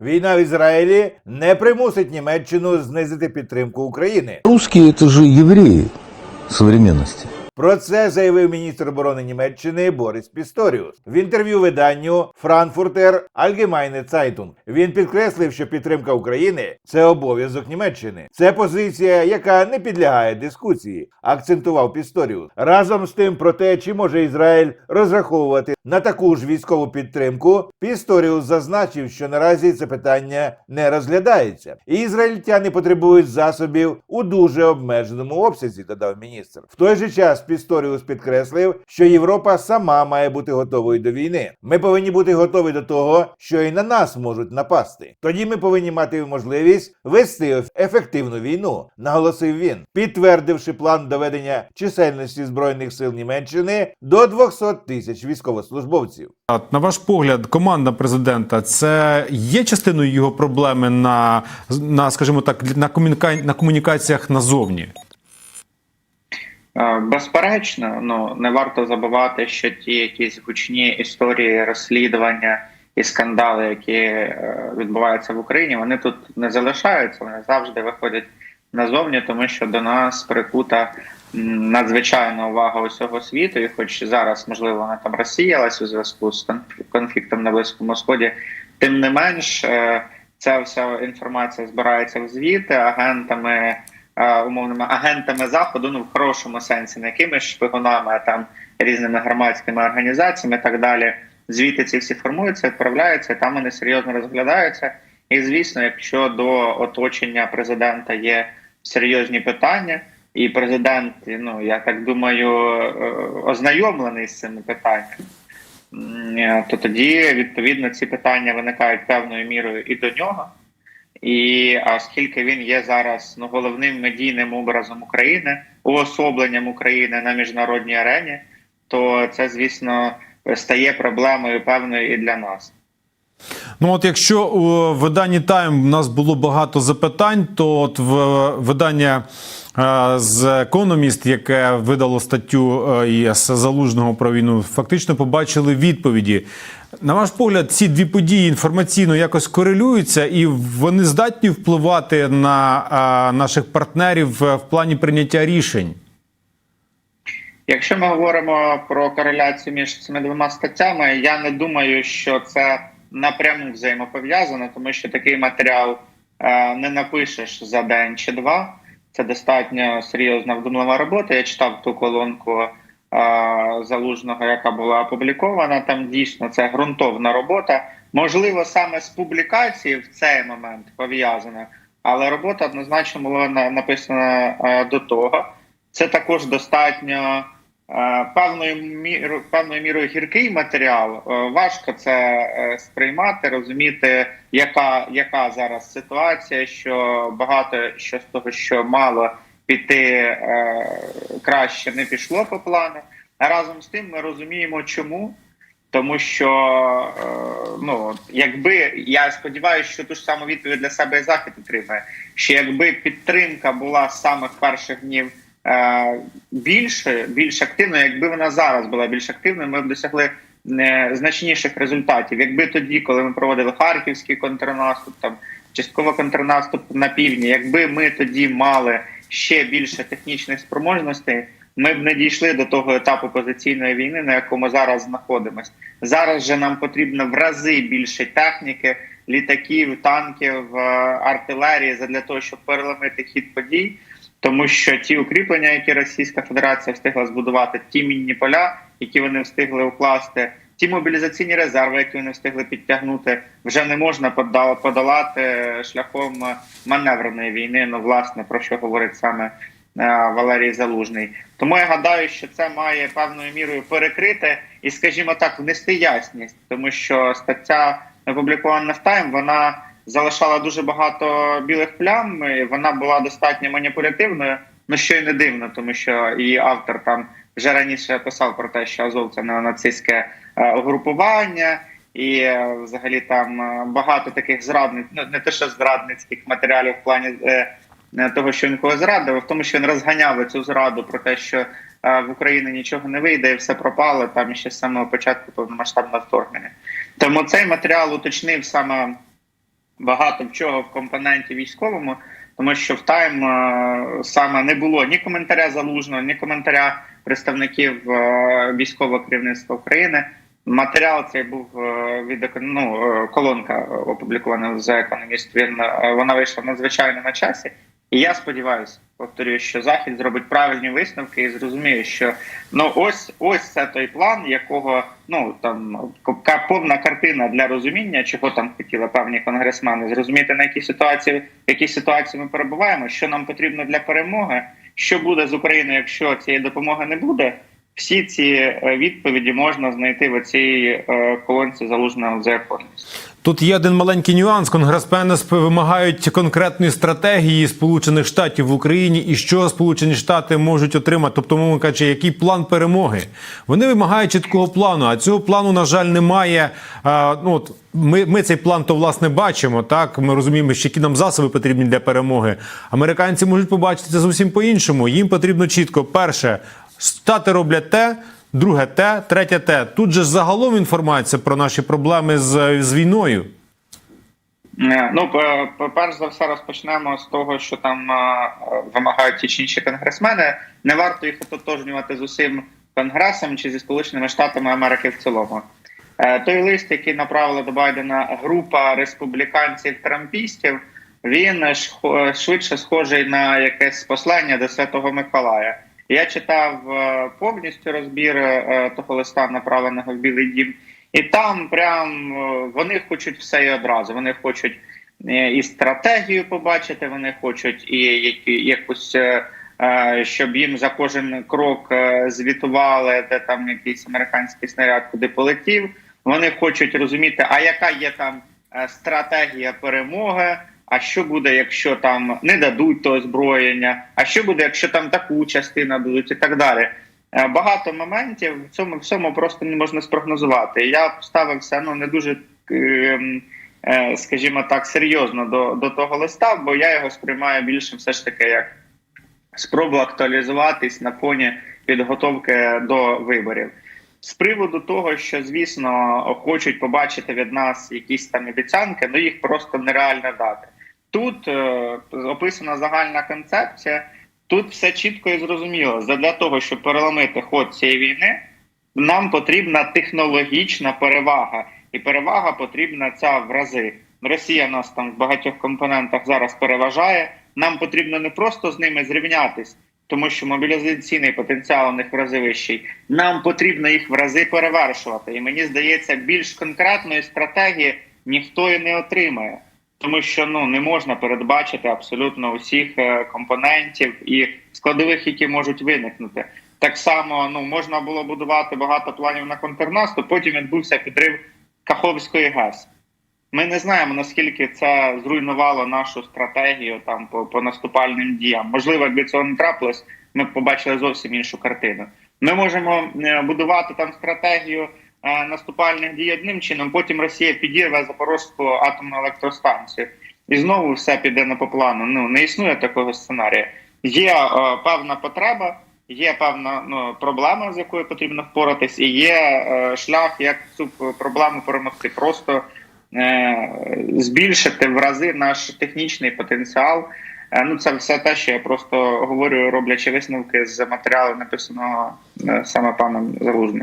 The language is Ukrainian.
Війна в Ізраїлі не примусить Німеччину знизити підтримку України. Русські – це ж євреї современности. Про це заявив міністр оборони Німеччини Борис Пісторіус в інтерв'ю виданню Frankfurter Allgemeine Zeitung. Він підкреслив, що підтримка України це обов'язок Німеччини. Це позиція, яка не підлягає дискусії, акцентував Пісторіус. Разом з тим, про те, чи може Ізраїль розраховувати на таку ж військову підтримку, Пісторіус зазначив, що наразі це питання не розглядається, і ізраїльтяни потребують засобів у дуже обмеженому обсязі, додав міністр. В той же час Пісторіус підкреслив, що Європа сама має бути готовою до війни. Ми повинні бути готові до того, що і на нас можуть напасти. Тоді ми повинні мати можливість вести ефективну війну, наголосив він, підтвердивши план доведення чисельності збройних сил Німеччини до 200 тисяч військовослужбовців. От, на ваш погляд, команда президента це є частиною його проблеми на, на скажімо так, на, комуніка... на комунікаціях назовні? Е, Безперечно, ну не варто забувати, що ті якісь гучні історії розслідування і скандали, які е, відбуваються в Україні, вони тут не залишаються. Вони завжди виходять назовні, тому що до нас прикута надзвичайна увага усього світу. І, хоч зараз можливо вона там розсіялась у зв'язку з конф- конфліктом на близькому сході, тим не менш, е, ця вся інформація збирається в звіти агентами умовними агентами заходу, ну в хорошому сенсі, не якимись шпигунами, а там різними громадськими організаціями і так далі. Звіти ці всі формуються, відправляються, там вони серйозно розглядаються. І звісно, якщо до оточення президента є серйозні питання, і президент, ну я так думаю, е, ознайомлений з цими питаннями, то тоді відповідно ці питання виникають певною мірою і до нього. І оскільки він є зараз ну, головним медійним образом України, уособленням України на міжнародній арені, то це, звісно, стає проблемою певною і для нас. Ну от якщо у виданні Time у нас було багато запитань, то от в видання е, з Economist, яке видало статтю е, із залужного про війну, фактично побачили відповіді. На ваш погляд, ці дві події інформаційно якось корелюються, і вони здатні впливати на е, наших партнерів в плані прийняття рішень. Якщо ми говоримо про кореляцію між цими двома статтями, я не думаю, що це напряму взаємопов'язано, тому що такий матеріал е, не напишеш за день чи два. Це достатньо серйозна вдумлива робота. Я читав ту колонку е, залужного, яка була опублікована. Там дійсно це ґрунтовна робота. Можливо, саме з публікації в цей момент пов'язана, але робота однозначно була написана е, до того. Це також достатньо певною мірою, певною мірою гіркий матеріал. Е, Важко це е, сприймати, розуміти, яка, яка зараз ситуація, що багато що з того, що мало піти е, краще, не пішло по плану. Разом з тим ми розуміємо, чому. Тому що е, ну якби я сподіваюся, що ту ж саму відповідь для себе і захід отримає, що якби підтримка була з самих перших днів е, більше, більш активною, якби вона зараз була більш активною, ми б досягли е, значніших результатів. Якби тоді, коли ми проводили харківський контрнаступ, там частково контрнаступ на півдні, якби ми тоді мали ще більше технічних спроможностей. Ми б не дійшли до того етапу позиційної війни, на якому зараз знаходимося. Зараз же нам потрібно в рази більше техніки, літаків, танків, е, артилерії для того, щоб переломити хід подій. Тому що ті укріплення, які Російська Федерація встигла збудувати, ті мінні поля, які вони встигли укласти, ті мобілізаційні резерви, які вони встигли підтягнути, вже не можна подолати шляхом маневреної війни. Ну, власне, про що говорить саме е, Валерій Залужний. Тому я гадаю, що це має певною мірою перекрити і, скажімо так, внести ясність, тому що стаття опублікована в Тайм, вона залишала дуже багато білих плям. і Вона була достатньо маніпулятивною. Ну що й не дивно, тому що її автор там вже раніше писав про те, що Азов це неонацистське е, угрупування, і е, взагалі там е, багато таких зрадниць, ну не те, що зрадницьких матеріалів в плані е, того, що він когось зрадив, а в тому, що він розганяв цю зраду про те, що е, в Україні нічого не вийде, і все пропало там ще з самого початку повномасштабного вторгнення. Тому цей матеріал уточнив саме багато в чого в компоненті військовому, тому що в Тайм е, саме не було ні коментаря залужного, ні коментаря представників е, військового керівництва України. Матеріал цей був е, від ну, колонка опублікована за економіст. Він вона вийшла надзвичайно на часі. І я сподіваюся, повторюю, що захід зробить правильні висновки і зрозуміє, що ну ось ось це той план, якого ну там повна картина для розуміння, чого там хотіли певні конгресмени, зрозуміти на якій ситуації, в якій ситуації ми перебуваємо, що нам потрібно для перемоги, що буде з Україною, якщо цієї допомоги не буде. Всі ці е, відповіді можна знайти в цій е, колонці залужного за. Тут є один маленький нюанс. Конгресмени сп- вимагають конкретної стратегії Сполучених Штатів в Україні і що Сполучені Штати можуть отримати. Тобто, мовно кажучи, який план перемоги. Вони вимагають чіткого плану, а цього плану, на жаль, немає. А, ну, от ми, ми цей план то власне бачимо. Так ми розуміємо, що які нам засоби потрібні для перемоги. Американці можуть побачити це зовсім по-іншому. Їм потрібно чітко перше. Штати роблять те, друге те, третє те. Тут же загалом інформація про наші проблеми з, з війною. Е, Ну, перш за все, розпочнемо з того, що там е, е, вимагають ті чи інші конгресмени. Не варто їх ототожнювати з усім конгресом чи зі Сполученими Штатами Америки в цілому. Е, Той лист, який направила до Байдена група республіканців-трампістів, він швидше схожий на якесь послання до Святого Миколая. Я читав е, повністю розбір е, того листа, направленого в Білий Дім. І там прям е, вони хочуть все і одразу. Вони хочуть і стратегію побачити, вони хочуть і якусь, щоб їм за кожен крок звітували, де там якийсь американський снаряд куди полетів. Вони хочуть розуміти, а яка є там стратегія перемоги. А що буде, якщо там не дадуть то озброєння? А що буде, якщо там таку частину дадуть, і так далі? Е, Багато моментів в цьому всьому просто не можна спрогнозувати. Я ставився ну не дуже, ем, е, скажімо так, серйозно до, до того листа, бо я його сприймаю більше все ж таки як спробу актуалізуватись на фоні підготовки до виборів. З приводу того, що звісно хочуть побачити від нас якісь там обіцянки, ну їх просто нереально дати. Тут е, описана загальна концепція. Тут все чітко і зрозуміло. Задля того, щоб переломити ход цієї війни, нам потрібна технологічна перевага, і перевага потрібна ця в рази. Росія нас там в багатьох компонентах зараз переважає. Нам потрібно не просто з ними зрівнятись, тому що мобілізаційний потенціал у них в рази вищий. Нам потрібно їх в рази перевершувати. І мені здається, більш конкретної стратегії ніхто і не отримає тому що ну не можна передбачити абсолютно усіх е, компонентів і складових, які можуть виникнути. Так само ну можна було будувати багато планів на контрнаступ, потім відбувся підрив Каховської ГЕС. Ми не знаємо наскільки це зруйнувало нашу стратегію там по, по наступальним діям. Можливо, якби цього не трапилось, ми б побачили зовсім іншу картину. Ми можемо е, будувати там стратегію наступальних дій одним чином. Потім Росія підірве Запорозьку атомну електростанцію, і знову все піде не по плану. Ну не існує такого сценарія. Є е, певна потреба, є певна ну, проблема, з якою потрібно впоратись, і є е, шлях, як цю проблему перемогти. Просто е, збільшити в рази наш технічний потенціал. Е, Ну, це все те, що я просто говорю, роблячи висновки з матеріалу, написаного е, саме паном Залужним.